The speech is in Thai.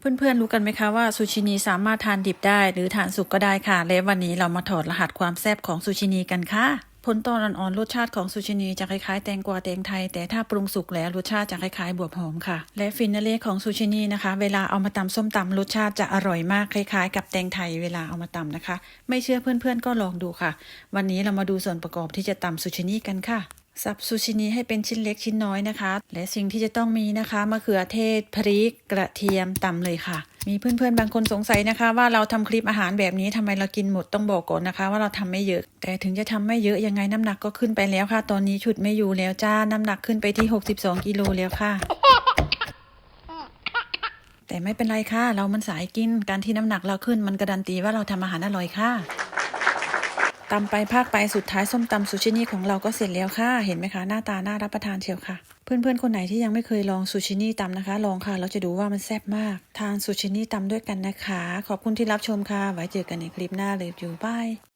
เพื่อนๆ รู้กันไหมคะว่าซูชินีสามารถทานดิบได้ หรือทานสุกก็ได้ค่ะ และวันนี้เรามาถอดรหัสความแซ่บของซูชินีกันค่ะผลตอนอ่อนๆรสชาติของซูชินีจะคล้ายๆแตงกวาแตงไทย แต่ถ้าปรุงสุกแล้วรสชาติจะคล้ายๆบวบหอมค่ะ และฟินาเล่ของซูชินีนะคะ เวลาเอามาตำส้มตำรสชาติจะอร่อยมากคล้ายๆ กับแตงไทยเวลาเอามาตำนะคะ ไม่เชื่อเพื่อนๆก็ลองดูค่ะ วันนี้เรามาดูส่วนประกอบที่จะตำซูชินีกันค่ะ สับซูชินีให้เป็นชิ้นเล็กชิ้นน้อยนะคะ และสิ่งที่จะต้องมีนะคะมะเขือเทศพริกกระเทียมตำเลยค่ะ มีเพื่อนๆบางคนสงสัยนะคะ ว่าเราทำคลิปอาหารแบบนี้ทำไมเรากินหมดต้องบอกก่อนนะคะ ว่าเราทำไม่เยอะ แต่ถึงจะทำไม่เยอะยังไงน้ำหนักก็ขึ้นไปแล้วค่ะ ตอนนี้ชุดไม่อยู่แล้วจ้าน้ำหนักขึ้นไปที่ 62กิโลแล้วค่ะแต่ไม่เป็นไรค่ะ เรามันสายกิน การที่น้ำหนักเราขึ้นมันการันตีว่าเราทำอาหารอร่อยค่ะ ตำไปภาคไปสุดท้ายส้มตำซูชินี่ของเราก็เสร็จแล้วค่ะเห็นไหมคะหน้าตาน่ารับประทานเชียวค่ะ เพื่อนๆคนไหนที่ยังไม่เคยลองซูชินี่ตำนะคะ ลองค่ะเราจะดูว่ามันแซ่บมาก ทานซูชินี่ตำด้วยกันนะคะ ขอบคุณที่รับชมค่ะ ไว้เจอกันในคลิปหน้าเลยจูบาย